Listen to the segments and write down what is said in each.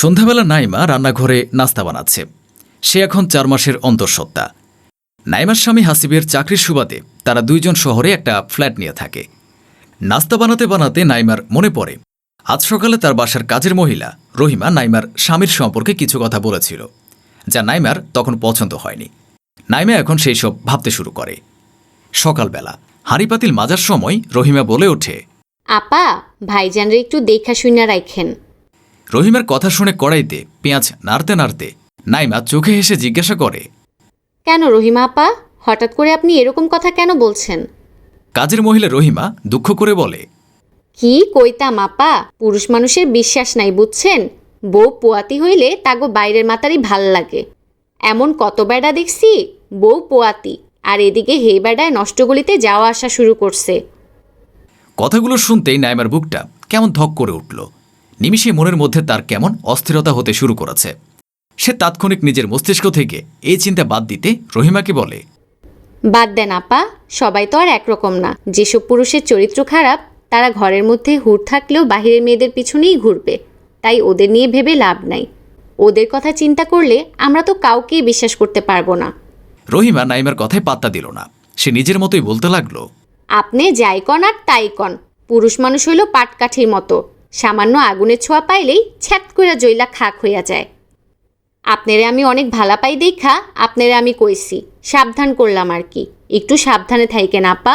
সন্ধ্যাবেলা নাইমা রান্নাঘরে নাস্তা বানাচ্ছে। সে এখন চার মাসের অন্তঃসত্ত্বা। নাইমার স্বামী হাসিবের চাকরির সুবাদে তারা দুইজন শহরে একটা ফ্ল্যাট নিয়ে থাকে। নাস্তা বানাতে বানাতে নাইমার মনে পড়ে। আজ সকালে তার বাসার কাজের মহিলা রহিমা নাইমার স্বামীর সম্পর্কে কিছু কথা বলেছিল, যা নাইমার তখন পছন্দ হয়নি। নাইমা এখন সেই সব ভাবতে শুরু করে। সকালবেলা হাঁড়িপাতিল মাজার সময় রহিমা বলে ওঠে, আপা, ভাইজানরে একটু দেখা শুনে রাখেন রহিমার কথা শুনে কড়াইতে পেঁয়াজ নাড়তে নাড়তে নাইমা চোখে হেসে জিজ্ঞাসা করে কেন রহিমা আপা? হঠাৎ করে আপনি এরকম কথা কেন বলছেন? কাজের মহিলা রহিমা দুঃখ করে বলে কি কইতাম আপা? পুরুষ মানুষের বিশ্বাস নাই বুঝছেন? বউ পোয়াতি হইলে তাগো বাইরের মাতারই ভালো লাগে। এমন কত বেড়া দেখছি বউ পোয়াতি আর এদিকে হে বেড়ায় নষ্টগুলিতে যাওয়া আসা শুরু করছে। কথাগুলো শুনতেই নাইমার বুকটা কেমন ধক করে উঠল। নিমিষে মনের মধ্যে তার কেমন অস্থিরতা হতে শুরু করেছে। সে তাৎক্ষণিক নিজের মস্তিষ্ক থেকে এই চিন্তা বাদ দিতে রহিমাকে বলে বাদ দেন আপা সবাই তো আর একরকম না। যেসব পুরুষের চরিত্র খারাপ তারা ঘরের মধ্যে হুড় থাকলেও বাহিরের মেয়েদের পিছনেই ঘুরবে। তাই ওদের নিয়ে ভেবে লাভ নাই। ওদের কথা চিন্তা করলে আমরা তো কাউকেই বিশ্বাস করতে পারব না। রহিমা নাইমার কথায় পাত্তা দিল না। সে নিজের মতোই বলতে লাগল আপনি যাই কন আর তাই কন। পুরুষ মানুষ হইল পাটকাঠির মতো। সামান্য আগুনের ছোঁয়া পাইলেই ছ্যাত কইরা জইলা খাক হইয়া যায়। আপনারে আমি অনেক ভালা পাই দেখা, আপনারে আমি কইছি, সাবধান করলাম আর কি। একটু সাবধানে থাইকেন আপা।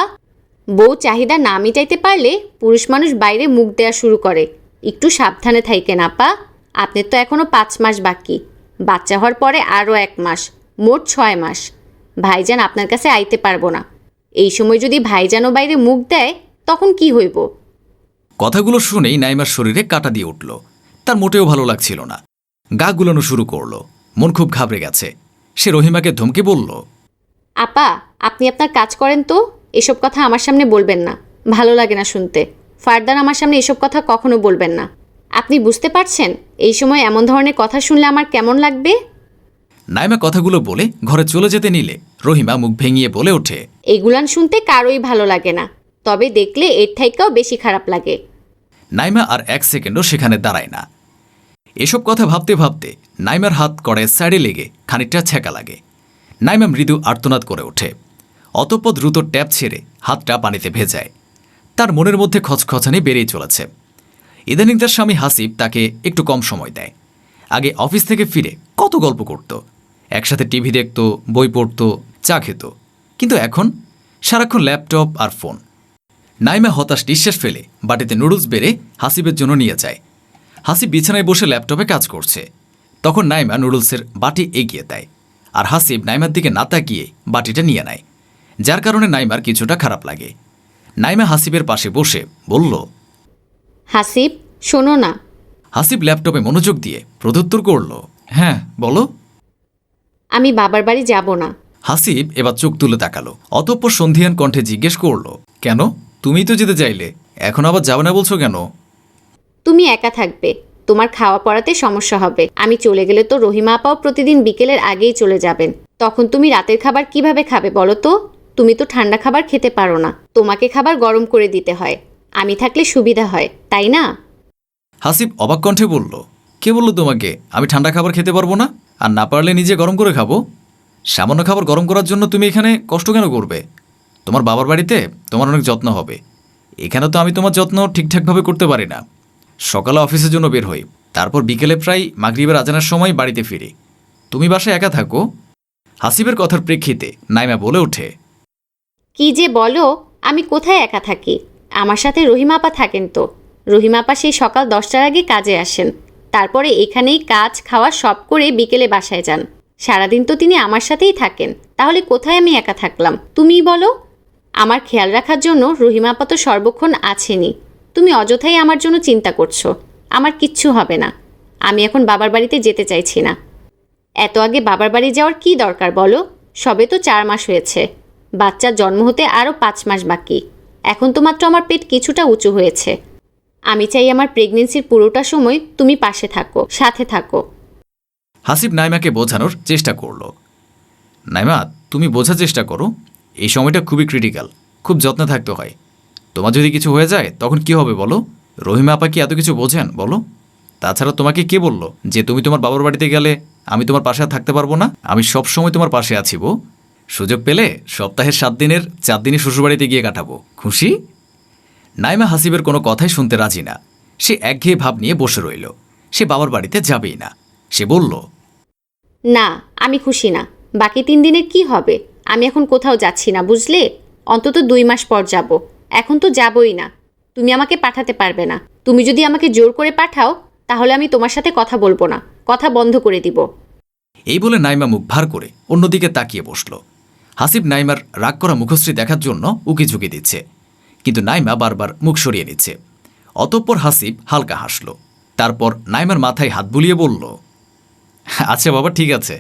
বউ চাহিদা না মিটাইতে পারলে পুরুষ মানুষ বাইরে মুখ দেওয়া শুরু করে। একটু সাবধানে থাইকেন আপা। আপনার তো এখনও পাঁচ মাস বাকি। বাচ্চা হওয়ার পরে আরও এক মাস, মোট ছয় মাস। ভাইজান আপনার কাছে আইতে পারব না। এই সময় যদি ভাইজানও বাইরে মুখ দেয়, তখন কি হইব? কথাগুলো শুনেই নাইমার শরীরে কাটা দিয়ে উঠল। তার মোটেও ভালো লাগছিল না। গা গুলানো শুরু করল। মন খুব ঘাবড়ে গেছে। সে রহিমাকে ধমকে বলল আপা আপনি আপনার কাজ করেন তো? এসব কথা আমার সামনে বলবেন না। ভালো লাগে না শুনতে। ফার্দার আমার সামনে এসব কথা কখনো বলবেন না। আপনি বুঝতে পারছেন? এই সময় এমন ধরনের কথা শুনলে আমার কেমন লাগবে? নাইমা কথাগুলো বলে ঘরে চলে যেতে নিলে। রহিমা মুখ ভেঙিয়ে বলে ওঠে এগুলান শুনতে কারোই ভালো লাগে না। তবে দেখলে এর থাইকাও বেশি খারাপ লাগে। নাইমা আর এক সেকেন্ডও সেখানে দাঁড়ায় না। এসব কথা ভাবতে ভাবতে নাইমার হাত করে সাইডে লেগে খানিকটা ছ্যাঁকা লাগে। নাইমা মৃদু আর্তনাদ করে ওঠে। অতঃপর দ্রুত ট্যাপ ছেড়ে হাতটা পানিতে ভেজায়। তার মনের মধ্যে খচখচানি বেড়েই চলেছে। ইদানিং তার স্বামী হাসিব তাকে একটু কম সময় দেয়। আগে অফিস থেকে ফিরে কত গল্প করত। একসাথে টিভি দেখত, বই পড়ত, চা খেত। কিন্তু এখন সারাক্ষণ ল্যাপটপ আর ফোন। নাইমা হতাশ নিঃশ্বাস ফেলে বাটিতে নুডলস বেড়ে হাসিবের জন্য নিয়ে যায়। হাসিব বিছানায় বসে ল্যাপটপে কাজ করছে। তখন নাইমা নুডলসের বাটি এগিয়ে দেয় আর হাসিব নাইমার দিকে না তাকিয়ে বাটিটা নিয়ে নেয়। যার কারণে নাইমার কিছুটা খারাপ লাগে। নাইমা হাসিবের পাশে বসে বলল হাসিব শোনো না। হাসিব ল্যাপটপে মনোযোগ দিয়ে প্রত্যুত্তর করল হ্যাঁ বলো। আমি বাবার বাড়ি যাব না। হাসিব এবার চোখ তুলে তাকালো অতঃপর সন্ধিয়ান কণ্ঠে জিজ্ঞেস করল কেন? তুমিই তো যেতে চাইলে। এখন আবার যাবে না বলছো কেন? তুমি একা থাকবে। তোমার খাওয়া পড়াতে সমস্যা হবে। আমি চলে গেলে তো রহিমা আপাও প্রতিদিন বিকেলের আগেই চলে যাবেন। তখন তুমি রাতের খাবার কীভাবে খাবে বলো তো? তুমি তো ঠান্ডা খাবার খেতে পারো না। তোমাকে খাবার গরম করে দিতে হয়। আমি থাকলে সুবিধা হয় তাই না? হাসিব অবাক কণ্ঠে বলল কে বলল তোমাকে? আমি ঠান্ডা খাবার খেতে পারব না? আর না পারলে নিজে গরম করে খাব? সামান্য খাবার গরম করার জন্য তুমি এখানে কষ্ট কেন করবে? তোমার বাবার বাড়িতে তোমার অনেক যত্ন হবে। এখানে তো আমি তোমার যত্ন ঠিকঠাকভাবে করতে পারি না। সকালে অফিসের জন্য বের হই, তারপর বিকেলে প্রায় মাগরিবের আজানের সময় বাড়িতে ফিরি। তুমি বাসায় একা থাকো? হাসিবের কথার প্রেক্ষিতে নাইমা বলে ওঠে, কি যে বলো, আমি কোথায় একা থাকি? আমার সাথে রহিমাপা থাকেন তো। রহিমাপা সেই সকাল দশটার আগে কাজে আসেন। তারপরে এখানেই কাজ, খাওয়া সব করে বিকেলে বাসায় যান। সারাদিন তো তিনি আমার সাথেই থাকেন। তাহলে কোথায় আমি একা থাকলাম? তুমিই বলো। আমার খেয়াল রাখার জন্য রহিমাপা তো সর্বক্ষণ আছেনই। তুমি অযথাই আমার জন্য চিন্তা করছ। আমার কিচ্ছু হবে না। আমি এখন বাবার বাড়িতে যেতে চাইছি না। এত আগে বাবার বাড়ি যাওয়ার কি দরকার বলো? সবে তো চার মাস হয়েছে। বাচ্চার জন্ম হতে আরও পাঁচ মাস বাকি। এখন তো মাত্র আমার পেট কিছুটা উঁচু হয়েছে। আমি চাই আমার প্রেগনেন্সির পুরোটা সময় তুমি পাশে থাকো, সাথে থাকো। হাসিব নাইমাকে বোঝানোর চেষ্টা করল। নাইমা, তুমি বোঝার চেষ্টা করো। এই সময়টা খুবই ক্রিটিক্যাল খুব যত্নে থাকতে হয়। তোমার যদি কিছু হয়ে যায়, তখন কি হবে বলো? রহিমা আপা কি এত কিছু বোঝেন বলো? তাছাড়া তোমাকে কে বলল যে তুমি তোমার বাবার বাড়িতে গেলে আমি তোমার পাশে থাকতে পারব না? আমি সব সময় তোমার পাশে আছি বউ সুযোগ পেলে সপ্তাহের সাত দিনের, চার দিনই শ্বশুরবাড়িতে গিয়ে কাটাবো। খুশি? নাইমা হাসিবের কোনো কথাই শুনতে রাজি না। সে একঘেয়ে ভাব নিয়ে বসে রইল। সে বাবার বাড়িতে যাবেই না। সে বলল, না, আমি খুশি না। বাকি তিন দিনে কি হবে? আমি এখন কোথাও যাচ্ছি না, বুঝলে? অন্তত দুই মাস পর যাব। এখন তো যাবই না। তুমি আমাকে পাঠাতে পারবে না। তুমি যদি আমাকে জোর করে পাঠাও, তাহলে আমি তোমার সাথে কথা বলব না। কথা বন্ধ করে দিব। এই বলে নাইমা মুখ ভার করে অন্যদিকে তাকিয়ে বসল। হাসিব নাইমার রাগ করা মুখশ্রী দেখার জন্য উকি ঝুঁকি দিচ্ছে। কিন্তু নাইমা বারবার মুখ সরিয়ে নিচ্ছে। অতঃপর হাসিব হালকা হাসল। তারপর নাইমার মাথায় হাত বুলিয়ে বলল আচ্ছা বাবা, ঠিক আছে।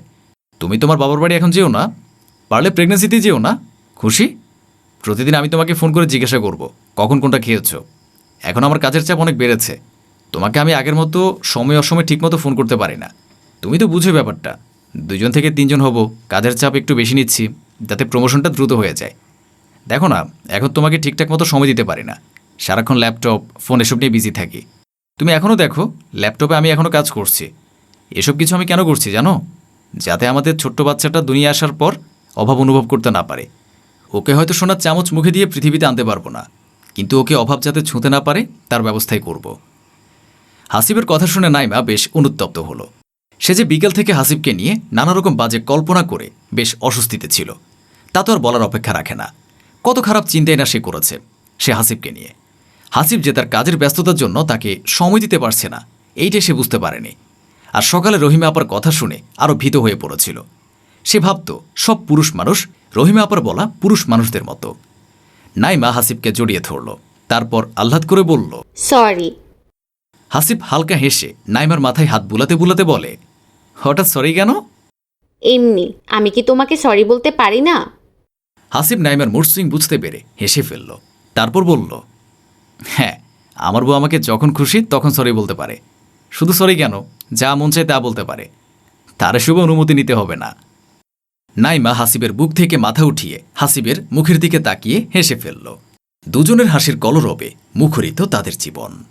তুমি তোমার বাবার বাড়ি এখন যেও না? পারলে প্রেগনেন্সিতে যেও না। খুশি? প্রতিদিন আমি তোমাকে ফোন করে জিজ্ঞাসা করব, কখন কোনটা খেয়েছো? এখন আমার কাজের চাপ অনেক বেড়েছে। তোমাকে আমি আগের মতো সময় অসময় ঠিকমতো ফোন করতে পারি না। তুমি তো বুঝো ব্যাপারটা। দুজন থেকে তিনজন হব, কাজের চাপ একটু বেশি নিচ্ছি, যাতে প্রমোশনটা দ্রুত হয়ে যায়। দেখো না, এখন তোমাকে ঠিকঠাক মতো সময় দিতে পারি না। সারাক্ষণ ল্যাপটপ ফোন এসব নিয়ে বিজি থাকি। তুমি এখনও দেখো ল্যাপটপে আমি এখনও কাজ করছি। এসব কিছু আমি কেন করছি জানো? যাতে আমাদের ছোট্ট বাচ্চাটা দুনিয়া আসার পর অভাব অনুভব করতে না পারে। ওকে হয়তো সোনার চামচ মুখে দিয়ে পৃথিবীতে আনতে পারব না, কিন্তু ওকে অভাব যাতে ছুঁতে না পারে, তার ব্যবস্থাই করব। হাসিবের কথা শুনে নাইমা বেশ অনুত্তপ্ত হলো। সে যে বিকেল থেকে হাসিবকে নিয়ে নানা রকম বাজে কল্পনা করে বেশ অস্বস্তিতে ছিল। তা তো আর বলার অপেক্ষা রাখে না। কত খারাপ চিন্তাই না সে করেছে, সে হাসিবকে নিয়ে। হাসিব যে তার কাজের ব্যস্ততার জন্য তাকে সময় দিতে পারছে না, এইটাই সে বুঝতে পারেনি। আর সকালে রহিমা আপার কথা শুনে আরও ভীত হয়ে পড়েছিল। সে ভাবত সব পুরুষ মানুষ রহিমা আপার বলা পুরুষ মানুষদের মতো। নাইমা হাসিবকে জড়িয়ে ধরল তারপর আহ্লাদ করে বলল সরি। হাসিব হালকা হেসে নাইমার মাথায় হাত বুলাতে বুলাতে বলে হঠাৎ সরি কেন? এমনি আমি কি তোমাকে সরি বলতে পারি না? হাসিব নাইমার মুডসুইং বুঝতে পেরে হেসে ফেলল তারপর বলল হ্যাঁ আমার বউ আমাকে যখন খুশি তখন সরি বলতে পারে। শুধু সরি কেন? যা মন চায় তা বলতে পারে। তার শুভ অনুমতি নিতে হবে না। নাইমা হাসিবের বুক থেকে মাথা উঠিয়ে হাসিবের মুখের দিকে তাকিয়ে হেসে ফেলল। দুজনের হাসির কলরবে মুখরিত তাদের জীবন।